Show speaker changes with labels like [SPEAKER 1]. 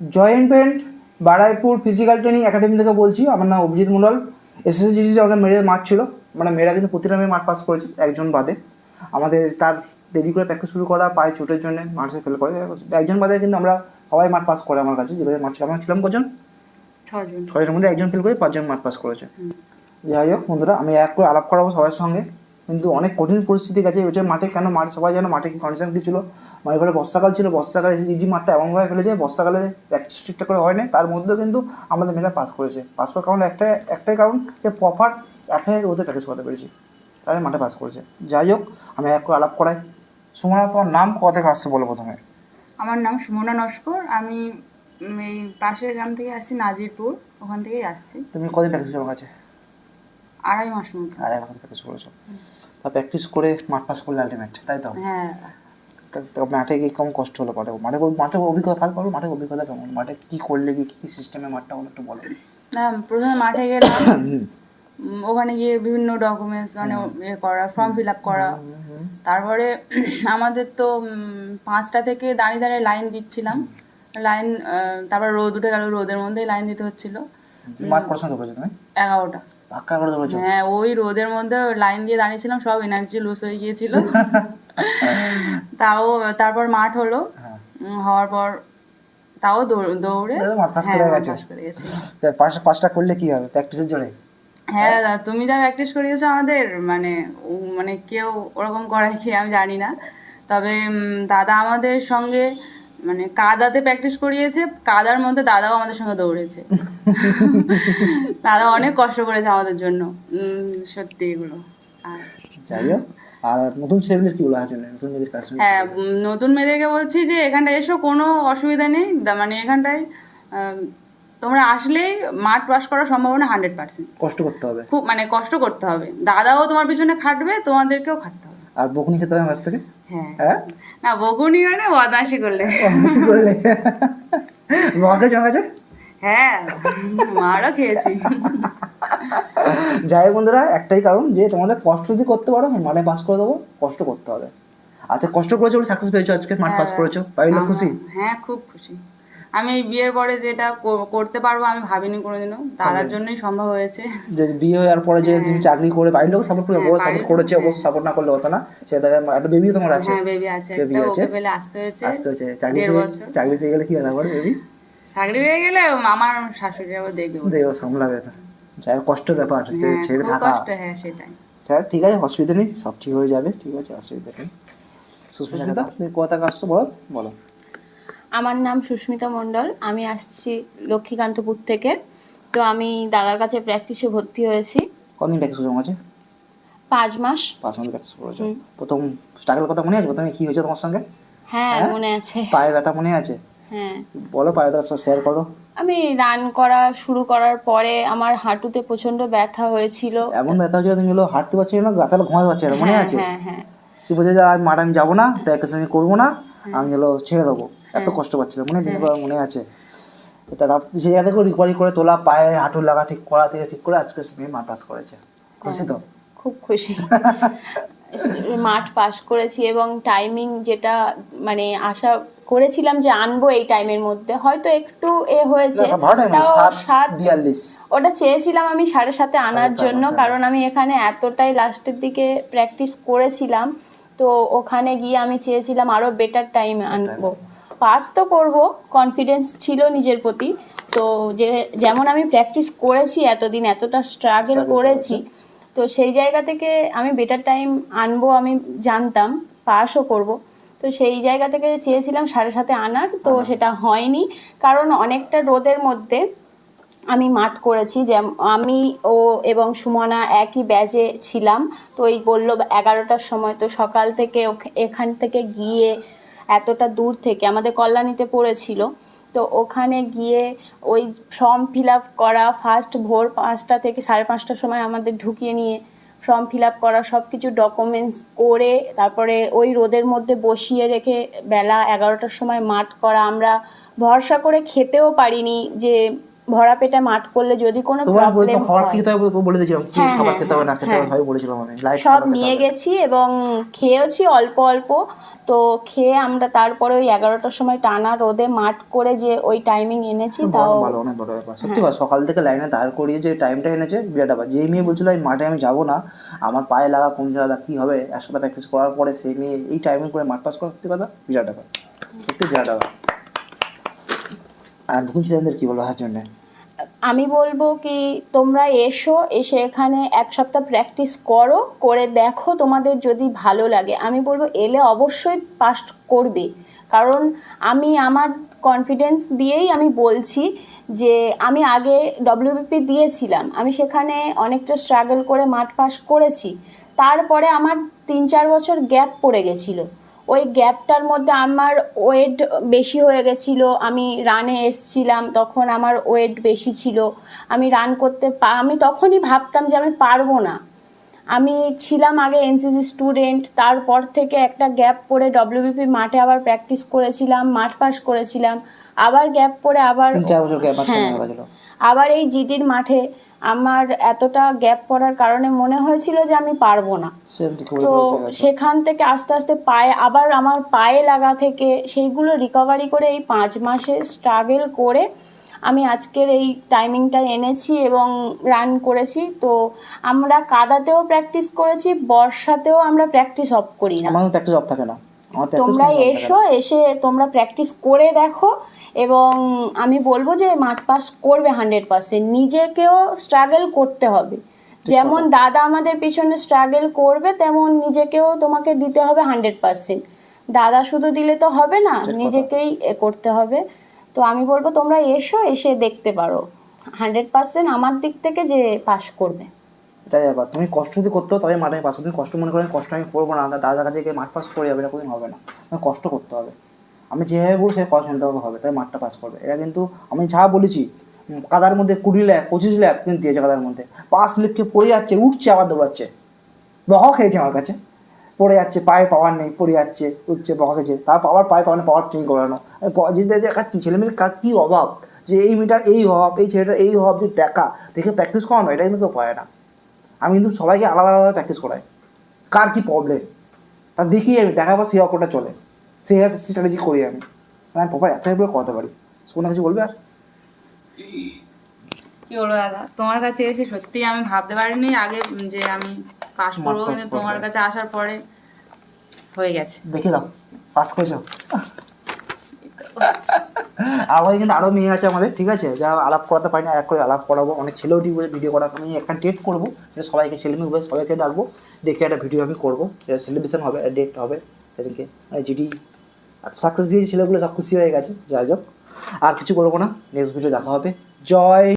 [SPEAKER 1] Joint পেন্ট Baruipur physical training academy থেকে বলছি। আমার নাম অভিজিৎ মন্ডল এসএসজিটি আমাদের মেয়েদের মাঠ ছিল। মানে মেয়েরা কিন্তু প্রতিটা মেয়ে মাঠ পাস করেছে একজন বাদে। আমাদের তার দেরি করে প্র্যাকটিস শুরু করা পায়ে চোটের জন্য মাঠে ফেল করে। একজন বাদে কিন্তু আমরা সবাই মাঠ পাস করে আমার কাছে যেগুলো মাঠ ছিল। আমরা ছিলাম কজন?
[SPEAKER 2] ছজন
[SPEAKER 1] ছয়জনের মধ্যে একজন ফেল করে পাঁচজন মাঠ পাস করেছে। যাই হোক বন্ধুরা আমি এক করে আলাপ করাবো সবার সঙ্গে। কিন্তু অনেক কঠিন পরিস্থিতি গেছে ওইটা মাঠে কেন মাঠ সবাই জানো মাঠে কি কন্ডিশন কি ছিল? মানে ঘরে বর্ষাকাল ছিল বর্ষাকালে এসে ইজি মাঠটা এমনভাবে ফেলেছে বর্ষাকালে প্র্যাকটিস ঠিকঠাক করে হয় না তার মধ্যেও কিন্তু আমাদের মেয়েরা পাস করেছে। পাস করার কারণ একটাই একটাই কারণ যে প্রপার একাই ওদের প্র্যাকটিস করতে পেরেছি। তাই মাঠে পাস করেছে। যাই হোক আমি এক করে আলাপ করাই। সুমনা তোমার নাম কোথা থেকে আসছে বলো প্রথমে?
[SPEAKER 2] আমার নাম সুমনা নস্কর। আমি এই পাশের গ্রাম থেকে আসছি নাজিরপুর। ওখান থেকেই আসছি।
[SPEAKER 1] তুমি কদিন প্র্যাকটিস আমার কাছে?
[SPEAKER 2] আড়াই মাস মতো।
[SPEAKER 1] আড়াই এখন প্র্যাকটিস করেছ। তা প্র্যাকটিস করে মাঠ পাস করলে আলটিমেট তাই তো?
[SPEAKER 2] হ্যাঁ।
[SPEAKER 1] মাঠে গিয়ে কেমন কষ্ট হলো মাঠে মাঠে মাঠে অভিজ্ঞতা ফাল করো মাঠে অভিজ্ঞতা কেমন মাঠে কি করলে কি কি সিস্টেমে মাঠটা হলো একটু বলো।
[SPEAKER 2] না প্রথমে মাঠে গেলাম। ওখানে গিয়ে বিভিন্ন ডকুমেন্টস মানে ইয়ে করা ফর্ম ফিল আপ করা। তারপরে আমাদের তো পাঁচটা থেকে দাঁড়িয়ে দাঁড়িয়ে লাইন দিচ্ছিলাম। লাইন তারপর রোদ উঠে গেল রোদের মধ্যেই লাইন দিতে হচ্ছিল।
[SPEAKER 1] মাঠ পড়াশোনা করেছ তুমি?
[SPEAKER 2] এগারোটা।
[SPEAKER 1] পাক্কা করে ধরেছো
[SPEAKER 2] হ্যাঁ ওই রোদের মধ্যে লাইন দিয়ে দাঁড়িয়েছিলাম সব এনার্জি লুজ হয়ে গিয়েছিল। তাও তারপর মাঠ হলো।
[SPEAKER 1] হ্যাঁ।
[SPEAKER 2] হওয়ার পর তাও দৌড়ে হ্যাঁ
[SPEAKER 1] পাঁচটা করলে কি হবে? প্র্যাকটিসের জোরে?
[SPEAKER 2] হ্যাঁ দাদা তুমি যা প্র্যাকটিস করিয়েছো আমাদের মানে মানে কেউ ওরকম করায় কি আমি জানি না। তবে দাদা আমাদের সঙ্গে মানে কাদাতে প্র্যাকটিস করিয়েছে কাদার মধ্যে দাদাও আমাদের সঙ্গে দৌড়েছে। দাদা অনেক কষ্ট করেছে আমাদের জন্য। সত্যি এগুলো। আর
[SPEAKER 1] আর নতুন ছেলেমেয়েদের কি বলা আছে নতুন মেয়েদের কাছে
[SPEAKER 2] হ্যাঁ নতুন মেয়েদেরকে বলছি যে এখানটায় এসো কোনো অসুবিধা নেই। মানে এখানটায় তোমরা আসলেই মাঠ পাস করার সম্ভাবনা হান্ড্রেড পার্সেন্ট
[SPEAKER 1] কষ্ট করতে হবে।
[SPEAKER 2] খুব মানে কষ্ট করতে হবে। দাদাও তোমার পিছনে খাটবে তোমাদেরকেও খাটতে হবে।
[SPEAKER 1] আর বকুনি খেতে হবে মাছ থেকে?
[SPEAKER 2] হ্যাঁ।
[SPEAKER 1] হ্যাঁ?
[SPEAKER 2] না বকুনি মানে বদমাশি করলে।
[SPEAKER 1] বদমাশি করলে। মাকে জমাছে
[SPEAKER 2] হ্যাঁ মারও খেয়েছি।
[SPEAKER 1] যাই বন্ধুরা একটাই কারণ যে তোমাদের কষ্ট যদি করতে পারো মাঠে পাস করে দেবো কষ্ট করতে হবে। আচ্ছা কষ্ট করেছ বলে সাকসেস পেয়েছ আজকে মাঠ পাস করেছ বাড়ির খুশি?
[SPEAKER 2] হ্যাঁ খুব খুশি। আমি এই বিয়ের পরে যেটা কর- করতে পারব আমি ভাবিনি কোনোদিনও। দাদার জন্যই সম্ভব হয়েছে।
[SPEAKER 1] যে বিয়ে হওয়ার পরে যে তুমি চাকরি করে বাড়ির লোক সাপোর্ট করে
[SPEAKER 2] হ্যাঁ,
[SPEAKER 1] বড় সাপোর্ট করেছে অবশ্য সাপোর্ট না করলে হতো না। সেটা একটা বেবিও তোমার আছে।
[SPEAKER 2] হ্যাঁ বেবি আছে। একটা
[SPEAKER 1] আছে।
[SPEAKER 2] ওকে পেলে আসতে হয়েছে।
[SPEAKER 1] আসতে হচ্ছে চাকরি। চাকরি পেয়ে গেলে কি হবে আবার বেবি
[SPEAKER 2] চাকরি পেয়ে গেলে আমার শাশুড়ি আবার দেখবে
[SPEAKER 1] দেখো সামলাবে না যাই হোক কষ্টের ব্যাপার যে
[SPEAKER 2] হ্যাঁ,
[SPEAKER 1] ছেড়ে থাকা।
[SPEAKER 2] কষ্ট হ্যাঁ সেটাই।
[SPEAKER 1] হ্যাঁ ঠিক আছে অসুবিধা নেই সব ঠিক হয়ে যাবে। ঠিক আছে অসুবিধা নেই। সুস্মিতা তুমি কোথা আসছো বলো? বলো।
[SPEAKER 3] আমার নাম সুস্মিতা মণ্ডল আমি আসছি লক্ষ্মীকান্তপুর থেকে। তো আমি দাদার কাছে প্র্যাকটিসে ভর্তি হয়েছি।
[SPEAKER 1] কদিন প্র্যাকটিস জমা আছে
[SPEAKER 3] পাঁচ মাস।
[SPEAKER 1] পাঁচ মিনিট প্র্যাকটিস করেছ। প্রথম স্ট্রাগলের কথা মনে আছে? প্রথমে কি হয়েছে তোমার সঙ্গে?
[SPEAKER 3] হ্যাঁ
[SPEAKER 1] হ্যাঁ?
[SPEAKER 3] মনে আছে।
[SPEAKER 1] পায়ে ব্যথা মনে আছে?
[SPEAKER 3] হ্যাঁ।
[SPEAKER 1] বলো পায়ে ব্যথা শেয়ার করো।
[SPEAKER 3] আমি রান করা শুরু করার পরে আমার হাঁটুতে প্রচণ্ড ব্যথা হয়েছিল।
[SPEAKER 1] এমন ব্যথা হয়েছিল তুমি হলো হাঁটতে পারছিলে না গাতালে ঘুমাতে পারছিলে না মনে
[SPEAKER 3] হ্যাঁ,
[SPEAKER 1] আছে?
[SPEAKER 3] হ্যাঁ হ্যাঁ।
[SPEAKER 1] সে বলছে যে আর মাঠ আমি যাব না প্র্যাকটিস আমি করব না আমি হলো ছেড়ে দেবো। এত কষ্ট পাচ্ছিল মনে দিন মনে আছে। তারা সেই জায়গা থেকে রিকভারি করে তোলা পায়ে হাঁটু লাগা ঠিক করা থেকে ঠিক করে আজকে মেয়ে মাঠ পাস করেছে। খুশি তো?
[SPEAKER 3] খুব খুশি। মাঠ পাস করেছি এবং টাইমিং যেটা মানে আশা করেছিলাম যে আনব এই টাইমের মধ্যে। হয়তো একটু এ হয়েছে। তাও
[SPEAKER 1] সাত
[SPEAKER 3] ওটা চেয়েছিলাম আমি সাড়ে সাথে আনার জন্য কারণ আমি এখানে এতটাই লাস্টের দিকে প্র্যাকটিস করেছিলাম। তো ওখানে গিয়ে আমি চেয়েছিলাম আরও বেটার টাইম আনব। পাস তো করব কনফিডেন্স ছিল নিজের প্রতি। তো যে যেমন আমি প্র্যাকটিস করেছি এতদিন এতটা স্ট্রাগল করেছি তো সেই জায়গা থেকে আমি বেটার টাইম আনব আমি জানতাম পাসও করব। তো সেই জায়গা থেকে চেয়েছিলাম সাড়ে সাথে আনার তো সেটা হয়নি। কারণ অনেকটা রোদের মধ্যে আমি মাঠ করেছি যে আমি ও এবং সুমনা একই ব্যাচে ছিলাম। তো ওই বলল এগারোটার সময় তো সকাল থেকে এখান থেকে গিয়ে এতটা দূর থেকে, আমাদের কল্যাণীতে পড়েছিল। তো ওখানে গিয়ে ওই ফর্ম ফিল আপ করা ফার্স্ট ভোর পাঁচটা থেকে সাড়ে পাঁচটার সময় আমাদের ঢুকিয়ে নিয়ে ফর্ম ফিল আপ করা সব কিছু ডকুমেন্টস করে, তারপরে ওই রোদের মধ্যে বসিয়ে রেখে বেলা এগারোটার সময় মাঠ করা, আমরা ভরসা করে খেতেও পারিনি যে ভরা পেটে মাঠ করলে যদি কোনো প্রবলেম
[SPEAKER 1] খাবার খেতে হবে তো বলে দিয়েছিলাম। কি
[SPEAKER 3] হ্যাঁ,
[SPEAKER 1] খাবার
[SPEAKER 3] হ্যাঁ,
[SPEAKER 1] খেতে হবে না খেতে হবে
[SPEAKER 3] হ্যাঁ।
[SPEAKER 1] ভাই বলেছিলাম আমি।
[SPEAKER 3] সব নিয়ে গেছি এবং খেয়েওছি অল্প অল্প। তো খেয়ে আমরা তারপরে ওই এগারোটার সময় টানা রোদে মাঠ করে যে ওই টাইমিং এনেছি তাও
[SPEAKER 1] ভালো অনেক বড় ব্যাপার। সত্যি কথা সকাল থেকে লাইনে দাঁড় করিয়ে যে টাইমটা এনেছে বিরাট ব্যাপার। যে মেয়ে বলছিল এই মাঠে আমি যাব না আমার পায়ে লাগা কোন জায়গা কি হবে একসাথে প্র্যাকটিস করার পরে সেই মেয়ে এই টাইমিং করে মাঠ পাস করা সত্যি কথা? বিরাট ব্যাপার। সত্যি বিরাট ব্যাপার। আর নতুন ছেলেদের কি বলব হার জন্য
[SPEAKER 3] আমি বলব কি, তোমরা এসো, এসে এখানে এক সপ্তাহ প্র্যাকটিস করো, করে দেখো তোমাদের যদি ভালো লাগে। আমি বলব এলে অবশ্যই পাস করবে। কারণ আমি আমার কনফিডেন্স দিয়েই আমি বলছি যে, আমি আগে ডব্লিউবিপি দিয়েছিলাম। আমি সেখানে অনেকটা স্ট্রাগল করে মাঠ পাস করেছি। তারপরে আমার তিন চার বছর গ্যাপ পড়ে গেছিল। ওই গ্যাপটার মধ্যে আমার ওয়েট বেশি হয়ে গেছিল, আমি রানে এসছিলাম, তখন আমার ওয়েট বেশি ছিল, আমি রান করতে আমি তখনই ভাবতাম যে আমি পারব না। আমি ছিলাম আগে এনসিসি স্টুডেন্ট তারপর থেকে একটা গ্যাপ পরে ডব্লিউবিপি মাঠে আবার প্র্যাকটিস করেছিলাম, মাঠ পাস করেছিলাম। আবার গ্যাপ পরে আবার
[SPEAKER 1] চার বছর গ্যাপ
[SPEAKER 3] হ্যাঁ। আবার এই জিটির মাঠে আমার এতটা গ্যাপ পড়ার কারণে মনে হয়েছিল যে আমি পারব না। তো। সেখান থেকে আস্তে আস্তে পায়ে আবার আমার পায়ে লাগা থেকে সেইগুলো রিকভারি করে এই পাঁচ মাসে স্ট্রাগল করে আমি আজকের এই টাইমিংটা এনেছি এবং রান করেছি। তো আমরা কাদাতেও প্র্যাকটিস করেছি বর্ষাতেও আমরা প্র্যাকটিস অফ করি না।
[SPEAKER 1] আমার প্র্যাকটিস অফ থাকে না।
[SPEAKER 3] তোমরা এসো এসে তোমরা প্র্যাকটিস করে দেখো এবং আমি বলব যে মাঠ পাস করবে হান্ড্রেড পার্সেন্ট নিজেকেও স্ট্রাগল করতে হবে। যেমন দাদা আমাদের পিছনে স্ট্রাগল করবে তেমন নিজেকেও তোমাকে দিতে হবে হান্ড্রেড পার্সেন্ট দাদা শুধু দিলে তো হবে না নিজেকেই করতে হবে। তো আমি বলব তোমরা এসো এসে দেখতে পারো। হান্ড্রেড পার্সেন্ট আমার দিক থেকে যে পাস করবে।
[SPEAKER 1] এটাই ব্যাপার। তুমি কষ্ট যদি করতে হবে তবে মাঠে পাস। তুমি কষ্ট মনে করেন কষ্ট আমি করব না। দাদার কাছে গিয়ে মাঠ পাস করে যাবে কোনোদিন হবে না। কষ্ট করতে হবে। আমি যেভাবে বলব সেই কথা শুনতে হবে, তাই মাঠটা পাস করবে। এটা কিন্তু, আমি যা বলেছি কাদার মধ্যে কুড়ি ল্যাপ পঁচিশ ল্যাপ কিন্তু দিয়েছে কাদার মধ্যে। পাঁচ লিপকে পড়ে যাচ্ছে, উঠছে আবার দৌড়াচ্ছে। বকা খেয়েছে আমার কাছে। পড়ে যাচ্ছে, পায়ে পাওয়ার নেই, পড়ে যাচ্ছে, উঠছে বকা খেয়েছে। তার পাওয়ার পায়ে পাওয়ার পাওয়ার ট্রেনিং করানো ছেলে মেয়ের কার কী অভাব? যে এই মেয়েটার এই অভাব, এই ছেলেটার এই অভাব যে দেখা, দেখে প্র্যাকটিস করানো এটা কিন্তু কেউ পায় না। আমি কিন্তু সবাইকে আলাদা আলাদাভাবে প্র্যাকটিস করাই। কার কী প্রবলেম তা দেখি আমি দেখা পর সেই চলে। সেই স্ট্র্যাটেজি করি আমি। আমি প্রপার এত করে করতে পারি কোনো কিছু বলবে আর?
[SPEAKER 2] কি বলব দাদা? তোমার কাছে এসে সত্যি আমি ভাবতে পারিনি। আগে যে আমি পাস করব কিন্তু তোমার কাছে আসার পরে হয়ে গেছে।
[SPEAKER 1] দেখে দাও পাস করেছ? আমাদের কিন্তু আরও মেয়ে আছে আমাদের ঠিক আছে? যারা আলাপ করাতে পারি না এক করে আলাপ করাবো। অনেক ছেলেও ঠিক ভিডিও করা আমি একটা ডেট করব সবাইকে ছেলে মেয়ে সবাইকে ডাকবো। দেখে একটা ভিডিও আমি করব। সেলিব্রেশন হবে ডেট হবে সেদিনকে। যেটি সাকসেস দিয়েছে ছেলেগুলো, সব খুশি হয়ে গেছে। যাই হোক, আর কিছু বলব না। নেক্সট ভিডিও দেখা হবে। জয়!